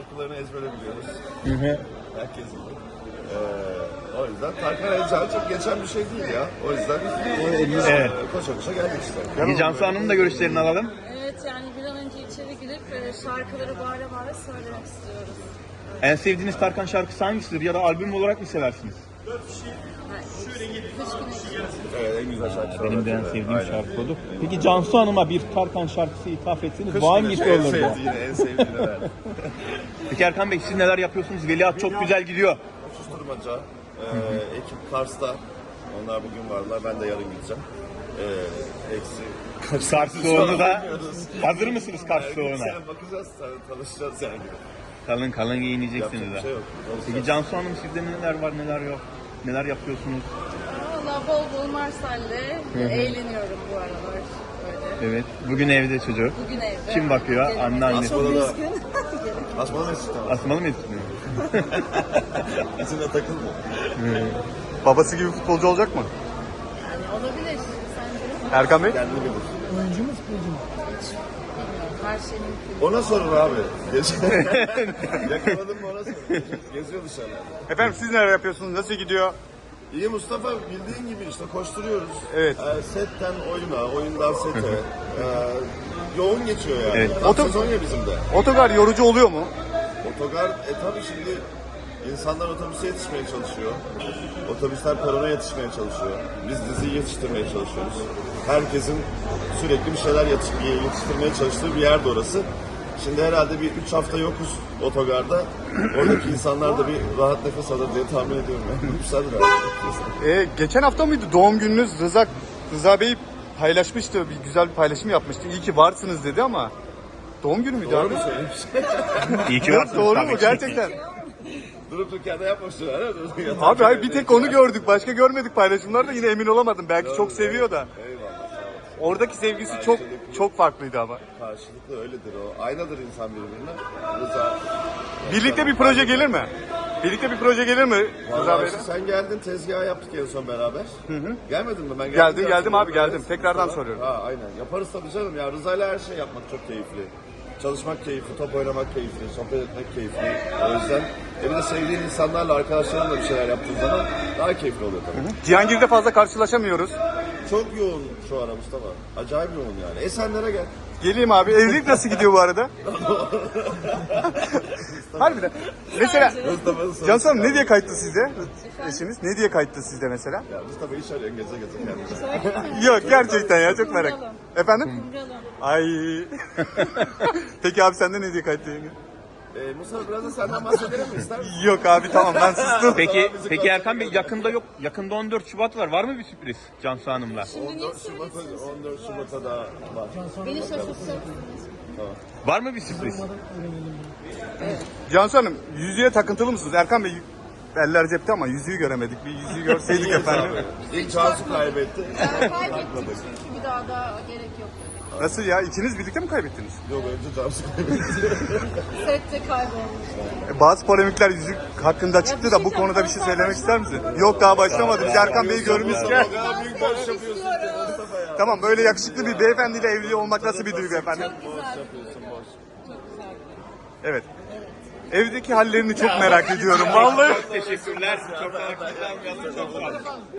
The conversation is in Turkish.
Şarkılarını ezbere biliyoruz. Hı hı. Herkes bilir. Ee, o yüzden Tarkan Elcan çok geçen bir şey değil ya. O yüzden biz Evet. e, koşa koşa geldik işte. Cansu Hanım'ın da görüşlerini alalım. Evet yani bir an önce içeri girip e, şarkıları bağıra bağıra söylemek istiyoruz. En sevdiğiniz Tarkan şarkısı hangisidir ya da albüm olarak mı seversiniz? Evet en güzel şarkı. Benim de en sevdiğim şarkı odur. Peki Cansu Hanım'a bir Tarkan şarkısı ithaf etseniz bu hangisi güneşi en sevdiğini, en sevdiğini verdi. Peki Erkan Bey siz neler yapıyorsunuz? Veliaht çok güzel gidiyor. Susturmaca, e, ekip Kars'ta. Onlar bugün varlar. Ben de yarın gideceğim. E, eksi Kars soğuğunu da hazır mısınız Kars gitsene bakacağız, tan- tanışacağız yani. Kalın kalın Yapacak giyineceksiniz bir de. şey yok. Peki Cansu Hanım sizde neler var neler yok? Neler yapıyorsunuz? Valla bol bol Marsel'le eğleniyorum bu aralar. Böyle. Evet. Bugün evde çocuk. Bugün evde. Kim bakıyor? Gelin. Anne, anne. Çok Asmalı da- üzgün. Asmalı Mesut tamam. Asmalı mı yetiştiriyor? Bizimle takılma. Babası gibi futbolcu olacak mı? yani olabilir sence. Erkan Bey? Kendini bilir. Bilmiyorum. Her şey mümkün. Ona sorun abi. Yakaladım mı ona sorun. Geziyor dışarıda. Efendim siz neler yapıyorsunuz? Nasıl gidiyor? İyi Mustafa bildiğin gibi işte koşturuyoruz. Evet. Ee, setten oyuna, oyundan sete. Ee, yoğun geçiyor yani. Evet. Tam Oto- sezon ya bizim de. Otogar yorucu oluyor mu? Otogar, e tabi şimdi insanlar otobüse yetişmeye çalışıyor. Otobüsler perona yetişmeye çalışıyor. Biz diziyi yetiştirmeye çalışıyoruz. Herkesin sürekli bir şeyler yetiş- yetiştirmeye çalıştığı bir yerde orası. Şimdi herhalde bir üç hafta yokuz otogarda. Oradaki insanlar da bir rahat nefes alır diye tahmin ediyorum. Yani. Ee, geçen hafta mıydı doğum gününüz? Rıza, Rıza Bey paylaşmıştı. Bir güzel bir paylaşım yapmıştı. İyi ki varsınız dedi ama doğum günü müydü Doğru abi? mu söylemiş? İyi ki varsınız doğru mu? Gerçekten. Durup de yapmışlar. Abi hayır bir tek onu gördük. Başka görmedik paylaşımlarda. Yine emin olamadım. Belki çok seviyor da. Eyvallah sağ ol. Oradaki sevgisi çok çok farklıydı ama. Karşılıklı öyledir o. Aynadır insan birbirine. Rıza. Birlikte bir proje gelir mi? Birlikte bir proje gelir mi Rıza Vallahi Bey'le? işte sen geldin tezgahı yaptık en son beraber. Gelmedin mi? Ben Geldim, ya, geldim abi, geldim. Tekrardan soruyorum. Ha aynen. Yaparız tabii canım ya. Rıza'yla her şey yapmak çok keyifli. Çalışmak keyifli, top oynamak keyifli, sohbet etmek keyifli. O yüzden e bir de sevdiğin insanlarla, arkadaşlarınla bir şeyler yaptığın zaman daha keyifli oluyor tabii. Cihangir'de fazla karşılaşamıyoruz. Çok yoğun şu ara Mustafa. Acayip yoğun yani. Esenlere gel. Geleyim abi. Evlilik nasıl gidiyor bu arada? Harbiden. Mesela Mustafa'nın sorusu Cansu Hanım ne diye kayıttı sizde? Eşiniz ne diye kayıttı sizde mesela? Ya Mustafa iş arıyor geze geze kendisi. Yok gerçekten ya çok merak. Efendim? Kumralım. Ay. Peki abi sende ne diye kayıttı yenge? Ee, Mustafa biraz da senden bahsedelim mi ister misin? Yok abi tamam ben sustum. Peki, peki Erkan Bey yakında yok. Yakında 14 Şubat var. Var mı bir sürpriz Cansu Hanım'la? 14 Şubat'a 14 Şubat'a da var. Beni şaşırtacaksınız. Var mı bir sürpriz? Cansu Hanım yüzüğe takıntılı mısınız? Erkan Bey eller cepte ama yüzüğü göremedik. Bir yüzüğü görseydik efendim. İlk Cansu kaybetti. Ben kaybettim çünkü bir daha da gerek yok. Nasıl ya? İkiniz birlikte mi kaybettiniz? Yok önce Cansu kaybetti. Sette kaybolmuş. E, Bazı polemikler yüzük hakkında çıktı da bu konuda bir şey söylemek ister misin? Yok daha başlamadım. Biz Erkan Bey'i görmüşken. Büyük yapıyorsun. Tamam böyle yakışıklı bir beyefendiyle evli olmak nasıl bir duygu efendim? Çok güzel. Yapıyorsun boş. Çok güzel. Evet. Evdeki hallerini çok merak ediyorum. Vallahi. Teşekkürler. Çok ettim. Çok olun.